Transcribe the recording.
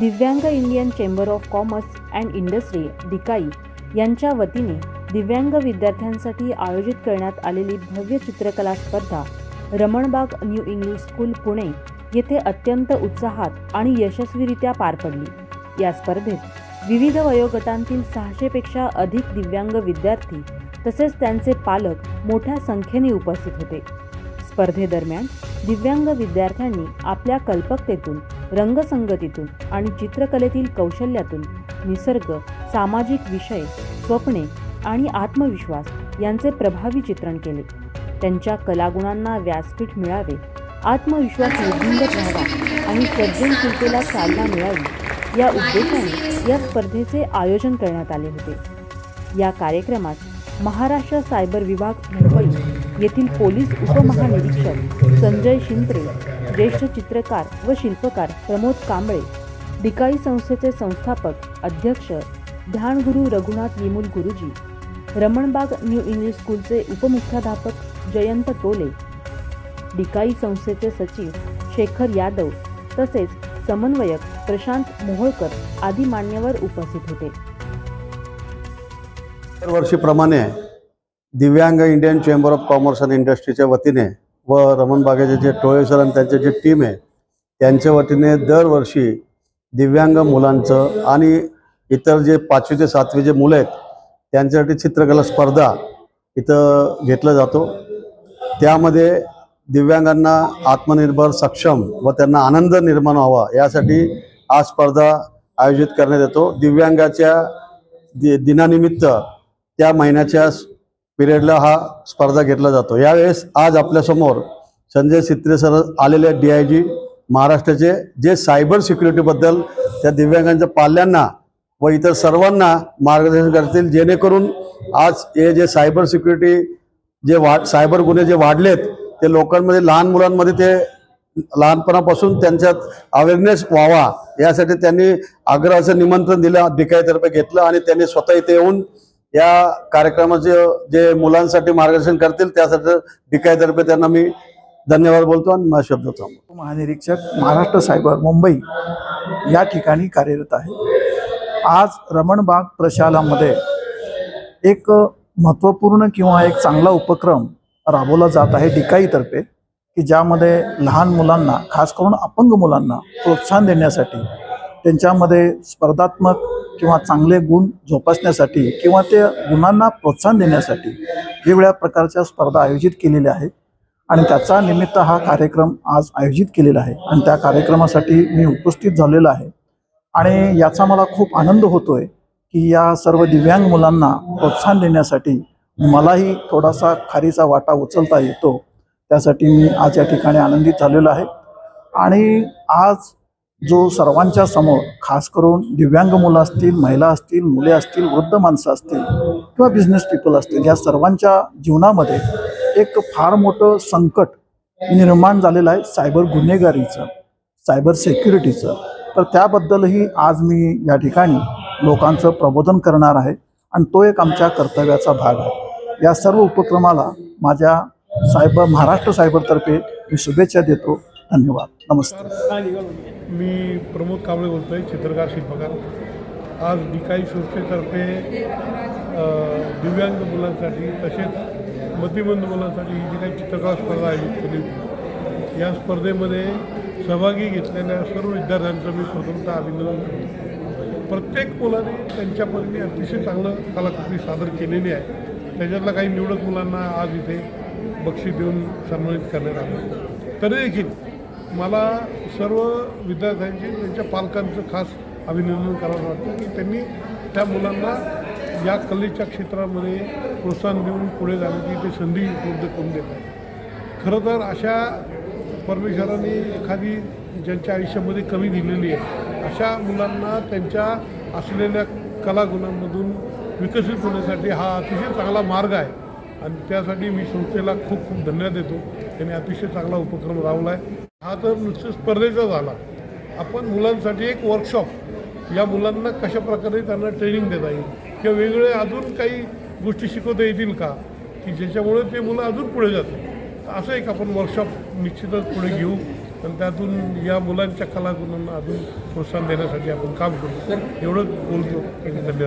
दिव्यांग Indian chamber of commerce and industry DICCI यांच्या वतीने दिव्यांग विद्यार्थ्यांसाठी आयोजित करण्यात आलेली भव्य चित्रकला स्पर्धा Ramanbag new English school Pune येथे अत्यंत उत्साहात आणि यशस्वीरित्या पार पडली. या स्पर्धेत विविध वयोगटांतील सहाशेपेक्षा अधिक दिव्यांग विद्यार्थी तसेच त्यांचे पालक मोठ्या संख्येने उपस्थित होते. स्पर्धेदरम्यान दिव्यांग विद्यार्थ्यांनी आपल्या कल्पकतेतून रंगसंगतीतून आणि चित्रकलेतील कौशल्यातून निसर्ग सामाजिक विषय स्वप्ने आणि आत्मविश्वास यांचे प्रभावी चित्रण केले. त्यांच्या कलागुणांना व्यासपीठ मिळावे आत्मविश्वास वृद्धिंगत व्हावा आणि सर्जनशीलतेला चालना मिळावी या उद्देशाने या स्पर्धेचे आयोजन करण्यात आले होते. या कार्यक्रमात महाराष्ट्र सायबर विभाग मुंबई येथील पोलीस उपमहानिरीक्षक संजय शिंत्रे ज्येष्ठ चित्रकार व शिल्पकार प्रमोद कांबळे डिकाई संस्थेचे संस्थापक अध्यक्ष ध्यानगुरू रघुनाथ विमुल गुरुजी रमणबाग न्यू इंग्लिश स्कूलचे उपमुख्याध्यापक जयंत टोले डिकाई संस्थेचे सचिव शेखर यादव तसेच समन्वयक प्रशांत मोहोळकर आदी मान्यवर उपस्थित होते. दरवर्षीप्रमाणे दिव्यांग Indian chamber of commerce and इंडस्ट्रीच्या वतीने व रमण बागेचे जे टोळे सर आणि त्यांचे जे टीम आहे त्यांच्या वतीने दरवर्षी दिव्यांग मुलांचं आणि इतर जे पाचवी ते सातवी जे मुलं आहेत त्यांच्यासाठी चित्रकला स्पर्धा इथं घेतलं जातो. त्यामध्ये दिव्यांगांना आत्मनिर्भर सक्षम व त्यांना आनंद निर्माण व्हावा यासाठी हा स्पर्धा आयोजित करण्यात येतो. दिव्यांगाच्या दि दिनानिमित्त त्या महिन्याच्या पिरियडला हा स्पर्धा घेतला जातो. यावेळेस आज आपल्यासमोर संजय सित्रे सर आलेले डी आय जी महाराष्ट्राचे जे सायबर सिक्युरिटीबद्दल त्या दिव्यांगांच्या पाल्यांना व इतर सर्वांना मार्गदर्शन करतील जेणेकरून आज हे जे सायबर सिक्युरिटी जे वाढ सायबर गुन्हे जे वाढलेत ते लोकांमध्ये लहान मुलांमध्ये ते लहानपणापासून त्यांच्यात अवेअरनेस व्हावा. यासाठी त्यांनी आग्रहाचं निमंत्रण दिलं डिकायतर्फे घेतलं आणि त्यांनी स्वतः इथे येऊन या कार्यक्रमाचे जे मुलांसाठी मार्गदर्शन करतील त्यासाठी डिकाईतर्फे त्यांना मी धन्यवाद बोलतो आणि माझा शब्द थांबतो. महानिरीक्षक महाराष्ट्र सायबर मुंबई या ठिकाणी कार्यरत आहे. आज रमणबाग प्रशालामध्ये एक महत्त्वपूर्ण किंवा एक चांगला उपक्रम राबवला जात आहे डिकाईतर्फे की ज्यामध्ये लहान मुलांना खास करून अपंग मुलांना प्रोत्साहन देण्यासाठी त्यांच्यामध्ये स्पर्धात्मक किंवा चांगले गुण जोपासण्यासाठी किंवा त्या गुणांना प्रोत्साहन देण्यासाठी वेगवेगळ्या प्रकारच्या स्पर्धा आयोजित केलेल्या आहेत. आणि त्याचा निमित्त हा कार्यक्रम आज आयोजित केलेला आहे. आणि त्या कार्यक्रमासाठी मी उपस्थित झालेलो आहे. आणि याचा मला खूप आनंद होतो आहे की या सर्व दिव्यांग मुलांना प्रोत्साहन देण्यासाठी मलाही थोडासा खारीचा वाटा उचलता येतो. त्यासाठी मी आज या ठिकाणी आनंदित झालेलो आहे. आणि आज जो सर्वांच्या समोर खास करून दिव्यांग मुलं असतील महिला असतील मुले असतील वृद्ध माणसं असतील किंवा बिझनेस पीपल असतील या सर्वांच्या जीवनामध्ये एक फार मोठं संकट निर्माण झालेलं आहे सायबर गुन्हेगारीचं सायबर सेक्युरिटीचं तर त्याबद्दलही आज मी या ठिकाणी लोकांचं प्रबोधन करणार आहे आणि तो एक आमच्या कर्तव्याचा भाग आहे. या सर्व उपक्रमाला माझ्या सायबर महाराष्ट्र सायबरतर्फे मी शुभेच्छा देतो. धन्यवाद. नमस्ते. मी प्रमोद कांबळे बोलतो आहे चित्रकार शिल्पकार. आज डिकाई संस्थेतर्फे दिव्यांग मुलांसाठी तसेच मतिमंद मुलांसाठी ही जी काही चित्रकला स्पर्धा आयोजित केली होती या स्पर्धेमध्ये सहभागी घेतलेल्या सर्व विद्यार्थ्यांचं मी स्वतंत्र अभिनंदन करतो. प्रत्येक मुलाने त्यांच्या परीने अतिशय चांगलं कलाकृती सादर केलेली आहे. त्याच्यातल्या काही निवडक मुलांना आज इथे बक्षीस देऊन सन्मानित करण्यात आलं. तरी देखील मला सर्व विद्यार्थ्यांचे त्यांच्या पालकांचं खास अभिनंदन करावं वाटतं की त्यांनी त्या मुलांना या कलेच्या क्षेत्रामध्ये प्रोत्साहन देऊन पुढे जाण्याची ते संधी उपलब्ध करून देत आहेत खरं तर अशा परमेश्वराने एखादी ज्यांच्या आयुष्यामध्ये कमी दिलेली आहे अशा मुलांना त्यांच्या असलेल्या कलागुणांमधून विकसित होण्यासाठी हा अतिशय चांगला मार्ग आहे. आणि त्यासाठी मी संस्थेला खूप खूप धन्यवाद देतो. त्यांनी अतिशय चांगला उपक्रम राबवला आहे हा तर नुसतं स्पर्धेचा झाला. आपण मुलांसाठी एक वर्कशॉप या मुलांना कशा प्रकारे त्यांना ट्रेनिंग देता येईल? किंवा वेगळे अजून काही गोष्टी शिकवता येतील का? की ज्याच्यामुळे ते मुलं अजून पुढे जातील. असं एक आपण वर्कशॉप निश्चितच पुढे घेऊ. आणि त्यातून या मुलांच्या कलागुणांना अजून प्रोत्साहन देण्यासाठी आपण काम करू. एवढंच बोलतो. धन्यवाद.